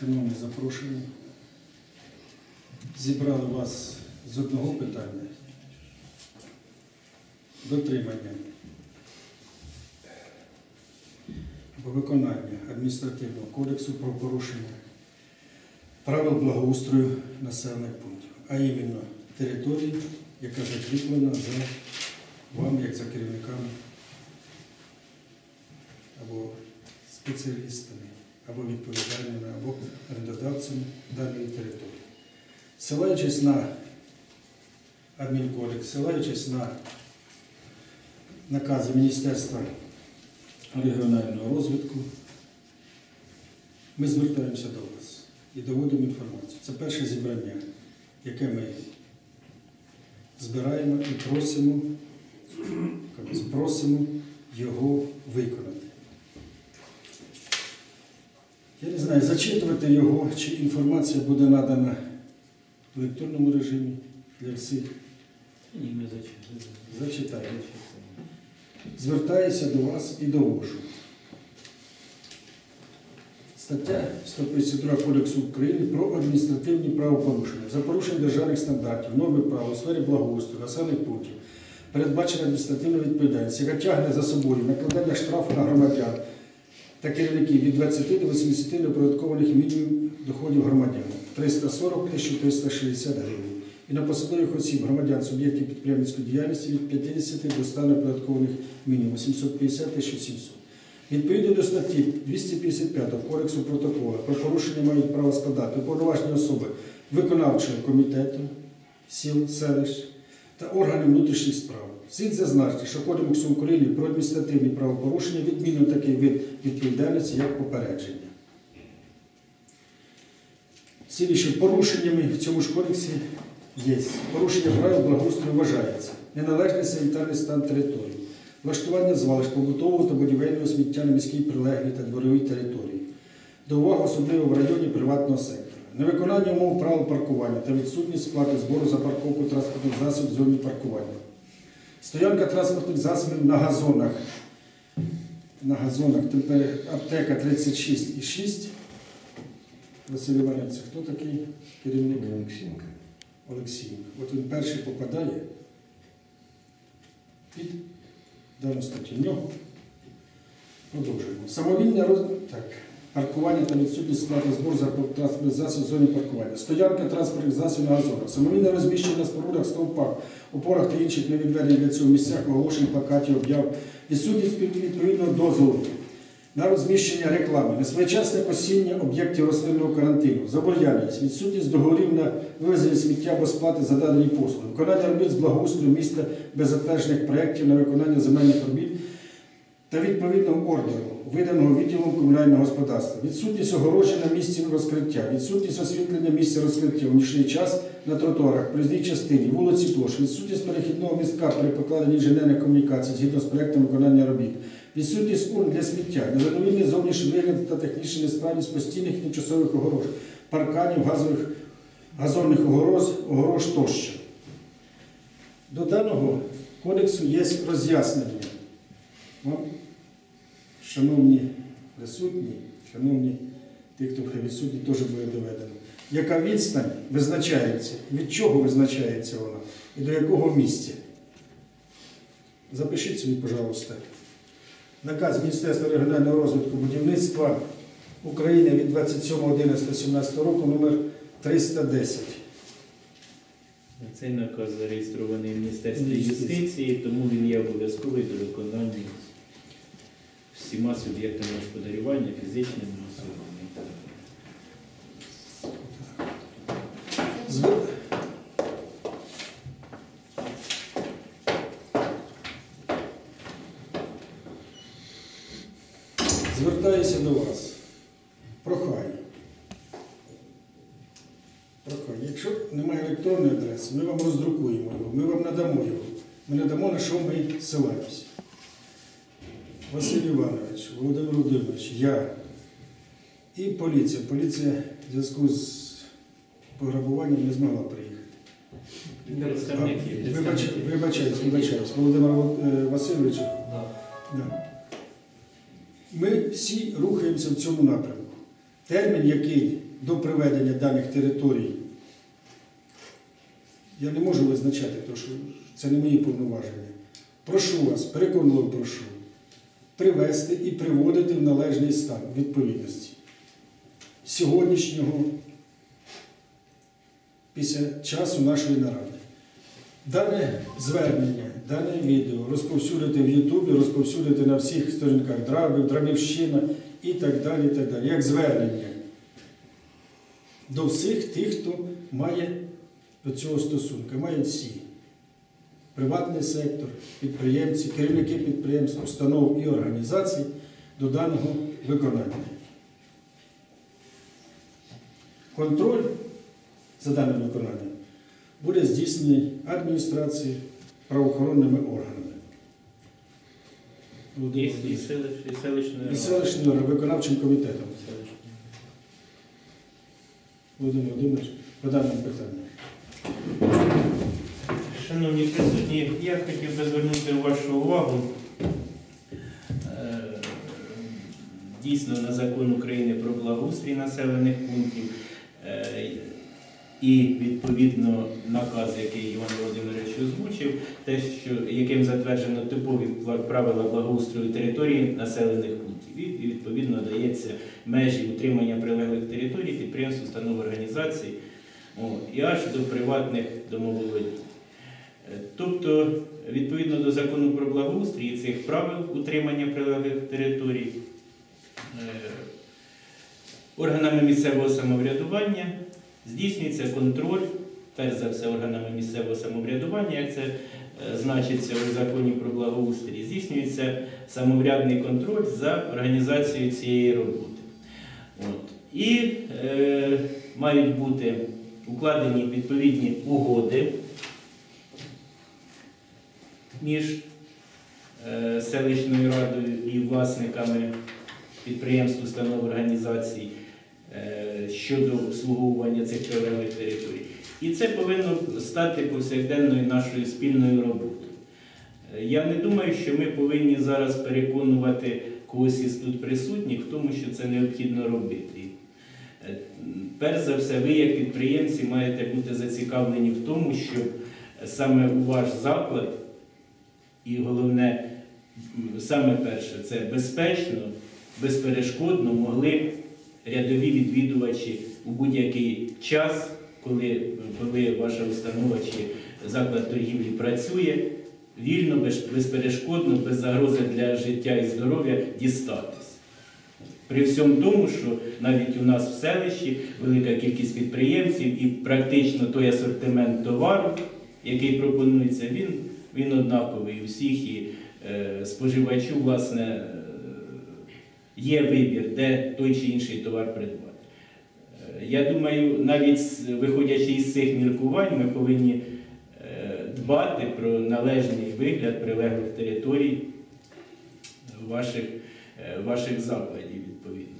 шановні запрошені, зібрали вас з одного питання. Дотримання або виконання адміністративного кодексу про порушення правил благоустрою населених пунктів, а іменно території, яка закріплена за вами як за керівниками або спеціалістами, або відповідальними, або орендодавцями даної території. Ссилаючись на адмінкодекс, ссилаючись на накази Міністерства регіонального розвитку, ми звертаємося до вас і доводимо інформацію. Це перше зібрання, яке ми збираємо і просимо, просимо його виконати. Я не знаю, зачитувати його, чи інформація буде надана в електронному режимі для всіх. Ні, ми зачитали. Зачитаю. Звертаюся до вас і до довожу. Стаття 152 Кодексу України про адміністративні правопорушення за порушення державних стандартів, норми права у сфері благоустрою, населених пунктів, передбачена адміністративна відповідальність, яка тягне за собою накладання штрафу на громадян та керівників від 20 до 80 неоподаткованих мінімум доходів громадян 340 1360 гривень. І на посадових осіб громадян суб'єктів підприємницької діяльності від 50 до 100 неоподаткованих мінімум 750 1700. Відповідно до статті 255 Кодексу протоколу про порушення мають право складати уповноважені особи виконавчого комітету сіл, селищ та органів внутрішніх справ. Слід зазначити, що Кодексом України про адміністративні правопорушення відмінено такий вид відповідальності, як попередження. Слідуючи порушеннями в цьому ж кодексі є. Порушення правил благоустрою вважається. Неналежний санітарний стан території, влаштування звалищ побутового та будівельного сміття на міській прилеглій та дворовій території, до уваги особливо в районі приватного сектора, невиконання умов правил паркування та відсутність сплати збору за парковку транспортних засобів в зоні паркування, стоянка транспортних засобів на газонах, на газонах темпе- аптека 36,6. Василь Іванович, це хто такий керівник? Олексінка. Олексіївна. От він перший попадає під дану статтю. Продовжуємо. Самовільне роз... так. Паркування та відсутність сплати збору за транспортний засіб в зоні паркування. Стоянка транспортних засобів на газонах. Самовільне розміщення на спорудах, стовпах, опорах та інших невідведених для цього місцях, оголошень, плакатів, об'яв. Відсутність відповідного дозволу на розміщення реклами, несвоєчасне посіння об'єктів рослинного карантину, забояльність, відсутність договорів на вивезення сміття або сплати за дані послуги, виконання робіт з благоустрою міста без затверджених проєктів на виконання земельних робіт та відповідного ордеру, виданого відділом комунального господарства, відсутність огорожі на місці розкриття, відсутність освітлення місця розкриття у нічний час на тротуарах, проїзній частині, вулиці площ, відсутність перехідного містка при покладенні інженерних комунікацій згідно з проєктом виконання робіт, відсутність урн для сміття, незадовільний зовнішній вигляд та технічна несправність постійних тимчасових огорож, парканів, газових, газонних огороз, огорож тощо. До даного кодексу є роз'яснення. Шановні присутні, шановні ті, хто відсутні, теж буде доведено. Яка відстань визначається, від чого визначається вона і до якого місця? Запишіть собі, пожалуйста. Наказ Міністерства регіонального розвитку будівництва України від 27.11.17 року номер 310. Цей наказ зареєстрований в Міністерстві юстиції, тому він є обов'язковий до виконання всіма суб'єктами господарювання, фізичними особами. Звертаюся до вас. Прохаю. Прохаю. Якщо немає електронної адреси, ми вам роздрукуємо його, ми вам надамо його. Ми надамо, на що ми ссилаємося. Василь Іванович, Володимир Володимирович, я і поліція. Поліція в зв'язку з пограбуванням не змогла приїхати. Вибачаюсь, вибачаюсь, Володимир Вол- е, Васильович. Да. Ми всі рухаємося в цьому напрямку. Термін, який до приведення даних територій, я не можу визначати, тому що це не мої повноваження. Прошу вас, переконливо прошу, привести і приводити в належний стан відповідності сьогоднішнього після часу нашої наради. Дане звернення, дане відео розповсюдити в Ютубі, розповсюдити на всіх сторінках Драбів, Драбівщина і так далі. так далі, Як звернення до всіх тих, хто має до цього стосунку, мають всі. Приватний сектор, підприємці, керівники підприємств, установ і організацій до даного виконання. Контроль за даним виконанням буде здійснений адміністрацією, правоохоронними органами. І, Володимир і, селищ, і селищної І ради. виконавчим комітетом. Володимир Володимирович, по даному питанню. Шановні присутні, я хотів би звернути вашу увагу е, дійсно на закон України про благоустрій населених пунктів е, і відповідно наказ, який Іван Володимирович озвучив, те, що яким затверджено типові правила благоустрою території населених пунктів, і відповідно дається межі утримання прилеглих територій, підприємств, установ організацій, і аж до приватних домоволодінь. Е, Тобто, відповідно до закону про благоустрій і цих правил утримання прилеглих територій, е, органами місцевого самоврядування здійснюється контроль, перш за все, органами місцевого самоврядування, як це е, значиться у законі про благоустрій, здійснюється самоврядний контроль за організацією цієї роботи. От. І е, мають бути укладені відповідні угоди між е, селищною радою і власниками підприємств, установ організацій е, щодо обслуговування цих прилеглих територій. І це повинно стати повсякденною нашою спільною роботою. Е, Я не думаю, що ми повинні зараз переконувати когось із тут присутніх в тому, що це необхідно робити. Перш за все, ви, як підприємці, маєте бути зацікавлені в тому, щоб саме у ваш заклад і головне, саме перше, це безпечно, безперешкодно могли рядові відвідувачі у будь-який час, коли, коли ваша установа чи заклад торгівлі працює, вільно, безперешкодно, без загрози для життя і здоров'я дістатись. При всьому тому, що навіть у нас в селищі велика кількість підприємців і практично той асортимент товару, який пропонується, він, він однаковий у всіх і е, споживачу, власне, е, є вибір, де той чи інший товар придбати. Е, Я думаю, навіть виходячи із цих міркувань, ми повинні е, дбати про належний вигляд прилеглих територій ваших, ваших закладів відповідно.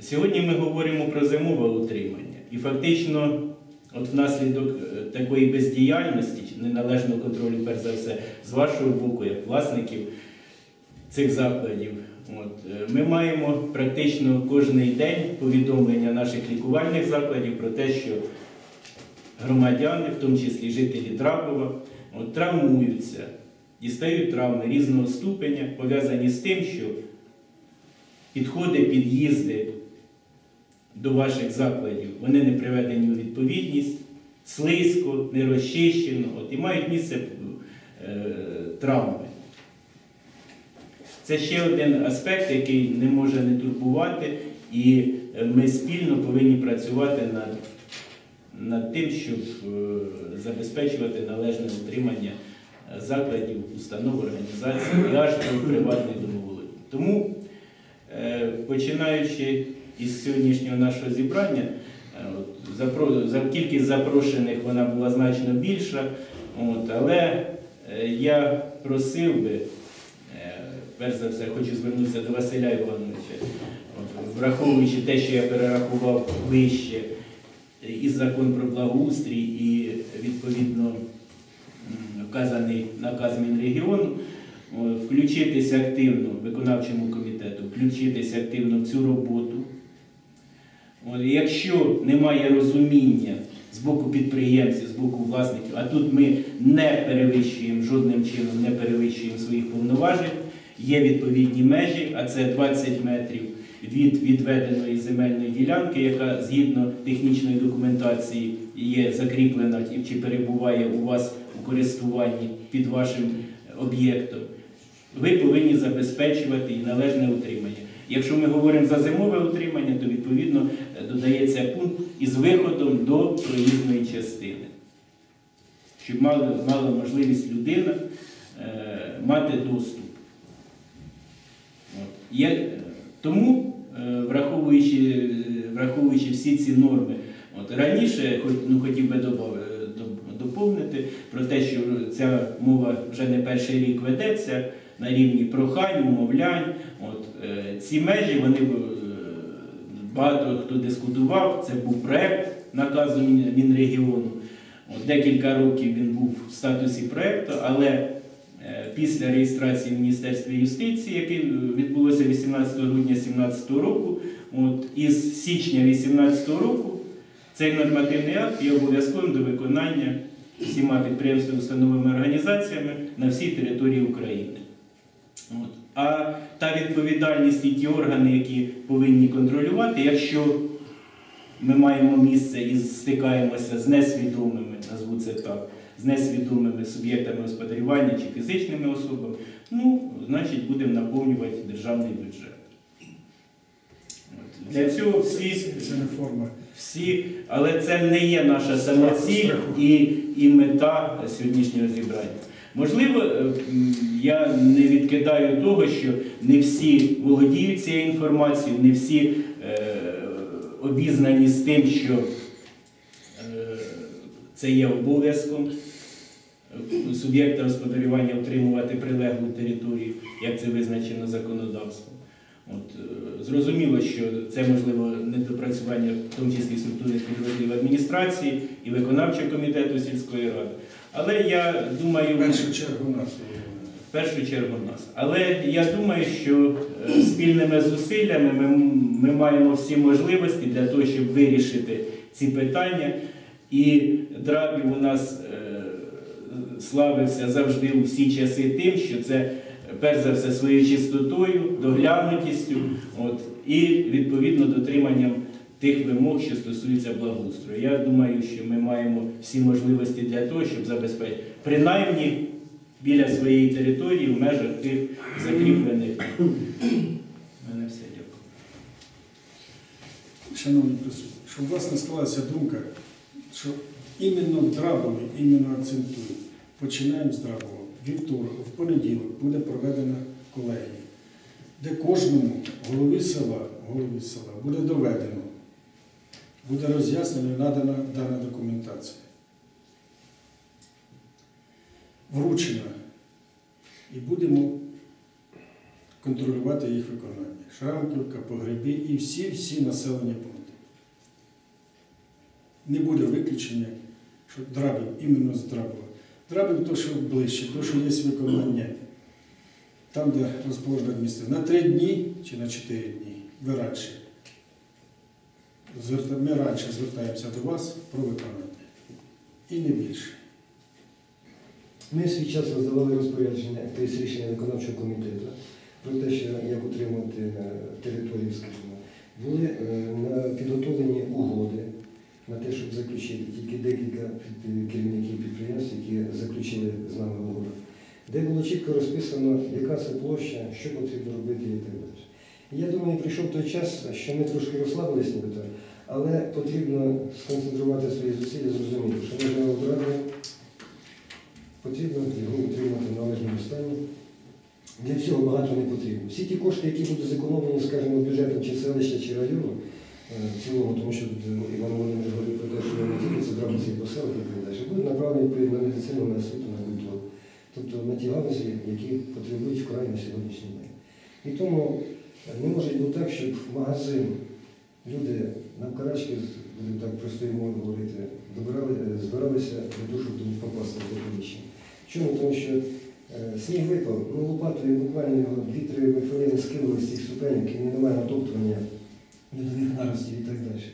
Сьогодні ми говоримо про зимове утримання. І фактично, от внаслідок такої бездіяльності, неналежного контролю, перш за все, з вашого боку, як власників цих закладів, от, е, ми маємо практично кожний день повідомлення наших лікувальних закладів про те, що громадяни, в тому числі жителі Драбова, от, травмуються, дістають травми різного ступеня, пов'язані з тим, що підходи, під'їзди до ваших закладів, вони не приведені у відповідність, слизько, нерозчищено, і мають місце е, травми. Це ще один аспект, який не може не турбувати, і ми спільно повинні працювати над, над тим, щоб е, забезпечувати належне утримання е, закладів, установ, організацій і аж до приватних домоволодінь. Тому, починаючи із сьогоднішнього нашого зібрання, за кількість запрошених вона була значно більша, але е, я просив би. Е, Перш за все, хочу звернутися до Василя Івановича. Враховуючи те, що я перерахував вище е, і закон про благоустрій, і відповідно вказаний наказ Мінрегіону, включитися активно виконавчому комітету, включитися активно в цю роботу. Якщо немає розуміння з боку підприємців, з боку власників, а тут ми не перевищуємо жодним чином, не перевищуємо своїх повноважень, є відповідні межі, а це 20 метрів від відведеної земельної ділянки, яка згідно технічної документації є закріплена чи перебуває у вас у користуванні під вашим об'єктом. Ви повинні забезпечувати і належне утримання. Якщо ми говоримо за зимове утримання, то відповідно е, додається пункт із виходом до проїзної частини, щоб мала, мала можливість людина е, мати доступ. От. Є, е, тому, е, враховуючи, е, враховуючи всі ці норми, от, раніше ну, хотів би доповнити про те, що ця мова вже не перший рік ведеться на рівні прохань, умовлянь. От, е, ці межі вони е, багато хто дискутував. Це був проект наказу Мін- Мінрегіону. От, декілька років він був в статусі проекту, але е, після реєстрації в Міністерстві юстиції, яке е, відбулося 18 грудня 2017 року, от, із січня 2018 року цей нормативний акт є обов'язковим до виконання всіма підприємствами, установами організаціями на всій території України. От. А та відповідальність і ті органи, які повинні контролювати, якщо ми маємо місце і стикаємося з несвідомими, назву це так, з несвідомими суб'єктами господарювання чи фізичними особами, ну, значить, будемо наповнювати державний бюджет. От. Для цього всі Це не форма. всі, але це не є наша самоціль і, і мета сьогоднішнього зібрання. Можливо, е, я не відкидаю того, що не всі володіють цією інформацією, не всі е, обізнані з тим, що е, це є обов'язком суб'єкта господарювання отримувати прилеглу територію, як це визначено законодавством. От, е, зрозуміло, що це можливо недопрацювання, в тому числі структурних підрозділів адміністрації і виконавчого комітету сільської ради. Але я думаю, В першу чергу нас. в першу чергу нас. Але я думаю, що е, спільними зусиллями ми, ми маємо всі можливості для того, щоб вирішити ці питання. І драбів у нас е, славився завжди у всі часи тим, що це перш за все своєю чистотою, доглянутістю, от, і відповідно дотриманням тих вимог, що стосуються благоустрою. Я думаю, що ми маємо всі можливості для того, щоб забезпечити принаймні біля своєї території в межах тих закріплених. Мене все дякую. Шановні присутні, щоб у вас склалася думка, що іменно в Драбові, іменно акцентую, починаємо з Драбова. Вівторок, в понеділок буде проведена колегія, де кожному голові села, голові села буде доведено, буде роз'яснена і надана дана документація. Вручена. І будемо контролювати їх виконання. Шрамківка, Погребі і всі-всі населені пункти. Не буде виключення, що драбів іменно з Драбова. Драбів то, що ближче, то, що є виконання. Там, де розположена місце. На три дні чи на чотири дні, ви радше. Ми раніше звертаємося до вас про виконання. І не більше. Ми свій час роздавали розпорядження, тобто рішення виконавчого комітету про те, що як утримувати е, територію, скажімо. Були е, підготовлені угоди на те, щоб заключити тільки декілька керівників підприємств, які заключили з нами угоду, де було чітко розписано, яка це площа, що потрібно робити і так далі. Я думаю, прийшов той час, що ми трошки розслабились нібито, але потрібно сконцентрувати свої зусилля, зрозуміти, що можна обрати потрібно його утримати в належному стані. Для цього багато не потрібно. Всі ті кошти, які будуть зекономлені, скажімо, бюджетом чи селища, чи району, е, в цілому, тому що е, Іван Володимирович говорив про те, що не тільки це драбниці і поселки і так далі, будуть направлені на медицину, на освіту, на культуру. Тобто на ті галузі, які потребують вкрай на сьогоднішній день. І тому е, не може бути так, щоб в магазин люди на карачки, будемо так простою мовою говорити, добирали, е, збиралися для того, щоб попасти до приміщення. Чому? Тому що е, сніг випав, ну лопатою буквально його 2-3 хвилини скинули з цих ступенек, і немає натоптування медових наростів і так далі.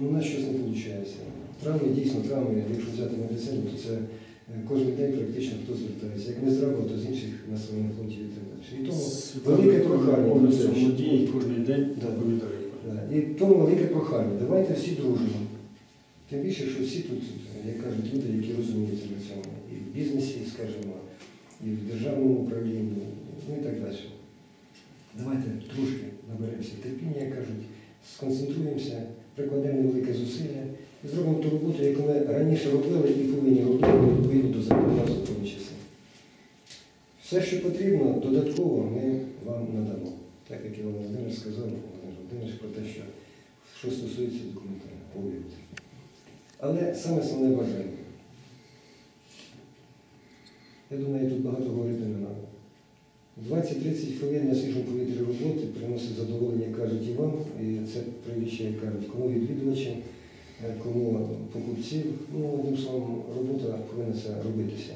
Ну, у нас щось не виходить. Травми, дійсно, травми, якщо взяти медицину, то це е, кожен день практично хто звертається. Як не з Драбова, то з інших населених пунктів і так далі. І тому велике прохання. Про те, що- володіє кожен день Да. І тому велике прохання. Давайте всі дружимо. Тим більше, що всі тут, як кажуть, люди, які розуміються на цьому. І в бізнесі, скажімо, і в державному управлінні, ну і так далі. Давайте трошки наберемося терпіння, сконцентруємося, прикладемо невелике зусилля і зробимо ту роботу, яку ми раніше робили і повинні робити відповідно до тому числі. Все, що потрібно, додатково ми вам надамо. Так як Іван Володимирович сказав, Володимир Володимирович, про те, що, що стосується документів, обліку. Але саме основне бажання. Я думаю, тут багато говорити не треба. 20-30 хвилин на свіжому повітрі роботи приносить задоволення, кажуть, і вам, і це привіщає, кажуть, кому відвідувачам, е, кому покупців. Ну, одним словом, робота повинна це робитися.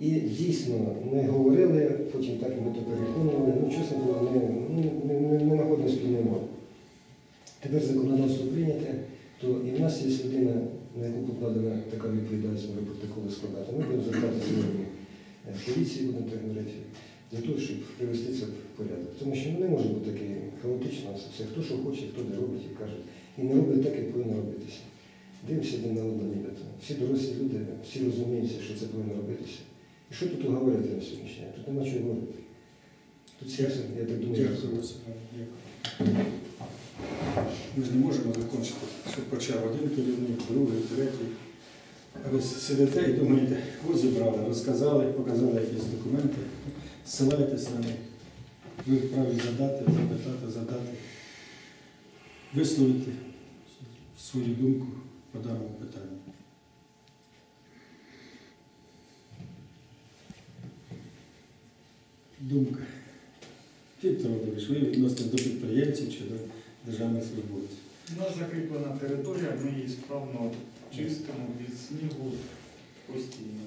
І дійсно, ми говорили, потім так ми то переконували, ну, чесно було, ну, не, знаходимо спільної мови. Тепер законодавство прийняте, то і в нас є людина, на яку покладена така відповідальність, може протоколи складати. Ми будемо звертати сьогодні е, в поліції, будемо так говорити, для того, щоб привести це в порядок. Тому що ну, не може бути таке хаотично, це все, хто що хоче, хто де робить і каже. І не робить так, як повинно робитися. Дивимося один на одного нібито. Всі дорослі люди, всі розуміються, що це повинно робитися. І що тут говорити на сьогоднішній день? Тут нема чого говорити. Тут всі, я так думаю, Дякую, Ми ж не можемо закінчити, що почав один керівник, другий, третій. А ви сидите і думаєте, ось зібрали, розказали, показали якісь документи, ссилаєтесь на них. Ви вправі задати, запитати, задати, висловити свою думку по даному питанню. Думка. Віктор Володимирович, ви відносите до підприємців чи до державних службовців? У нас закріплена територія, ми її справно чистимо від снігу постійно.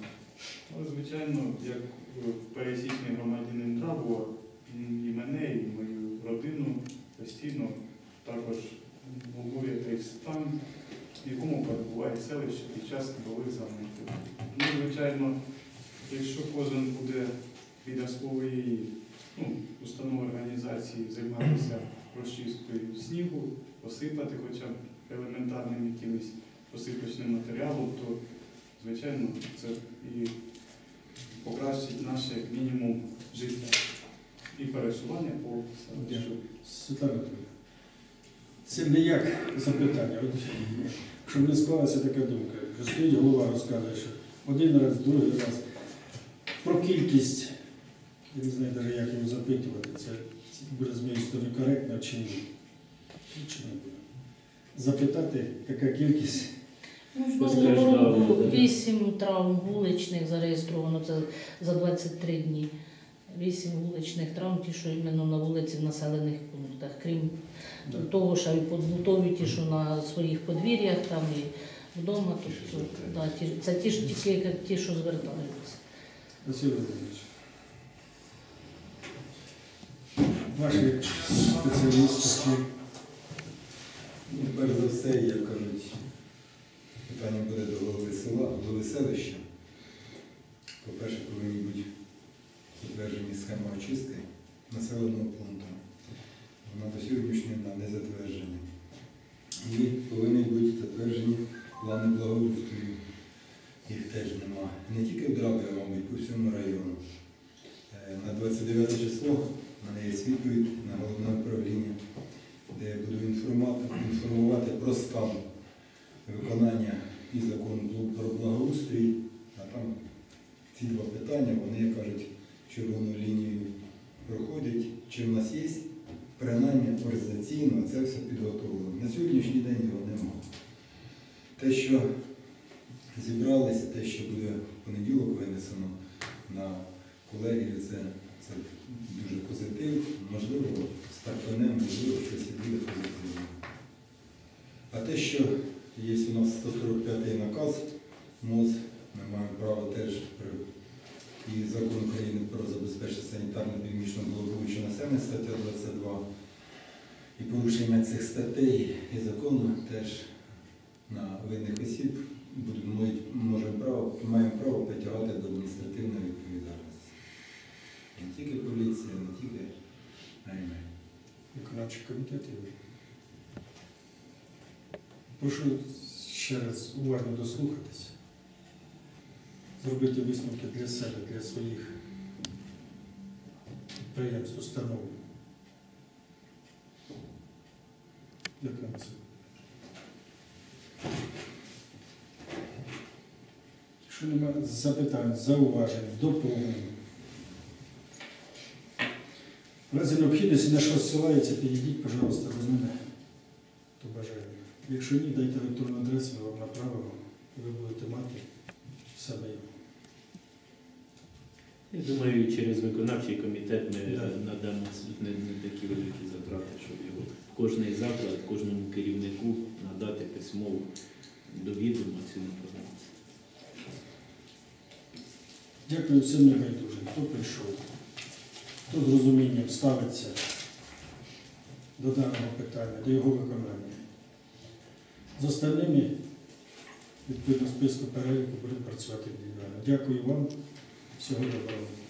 Але, звичайно, як пересічний громадянин Драбова, і мене, і мою родину постійно також обурює той стан, в якому перебуває селище під час нових замків. Ну, звичайно, якщо кожен буде біля своєї ну, установи організації займатися розчисткою снігу, посипати хоча б елементарним якимось посипочним матеріалом, то, звичайно, це і покращить наше мінімум життя і пересування по селищу. Світлана це не як запитання. От, щоб не склалася така думка. Стоїть голова розказує, що один раз, другий раз. Про кількість, я не знаю навіть, як його запитувати, це буде з моєї сторони коректно чи ні. Запитати, яка кількість. Ну, Хтось в каже, минулому року да. 8 травм вуличних зареєстровано це за 23 дні. 8 вуличних травм, ті, що іменно на вулиці в населених пунктах. Крім Да. того, що і побутові, ті, що на своїх подвір'ях, там і вдома. Тобто, да, ті, це ті ж тільки ті, що звертаються. Василь Володимирович. Ваші спеціалісти. Перш за все, як кажуть, питання буде до голови села, голови селища. По-перше, повинні бути затверджені схеми очистки населеного пункту. Вона до сьогоднішнього дня не затверджена. І повинні бути затверджені плани благоустрою. Їх теж нема. Не тільки в Драбі, а мабуть, по всьому району. Е, На 29 число в мене є відповідь на головне управління де я буду інформувати, інформувати про стан виконання і закону про благоустрій, а там ці два питання, вони, як кажуть, червону лінію проходять. Чи в нас є принаймні організаційно це все підготовлено. На сьогоднішній день його немає. Те, що зібралися, те, що буде в понеділок винесено на колегію, це, це дуже позитив. Можливо, стартанем, можливо, щось і буде позитивне. А те, що є у нас 145-й наказ МОЗ, ми маємо право теж при і закон про забезпечення санітарно-епідемічного благополуччя населення, стаття 22. І порушення цих статей і закону теж на винних осіб можемо маємо право притягати до адміністративної відповідальності. Не тільки поліція, не тільки АМ. Виконавчий комітет. Прошу ще раз уважно дослухатися, зробити висновки для себе, для своїх підприємств, установ. Дякую за це. Якщо немає запитань, зауважень, доповнень. В разі необхідності на що розсилається, підійдіть, пожалуйста, до мене, хто бажає. Якщо ні, дайте електронну адресу, ми вам направимо, і ви будете мати себе його. Я думаю, через виконавчий комітет ми Да. надамо не, не такі великі затрати, щоб його в кожний заклад, кожному керівнику надати письмово до відома цю інформацію. Дякую всім небайдужим, хто прийшов, хто з розумінням ставиться до даного питання, до його виконання. З остальними, відповідно списку переліку, будемо працювати індивідуально. Дякую вам, So we will.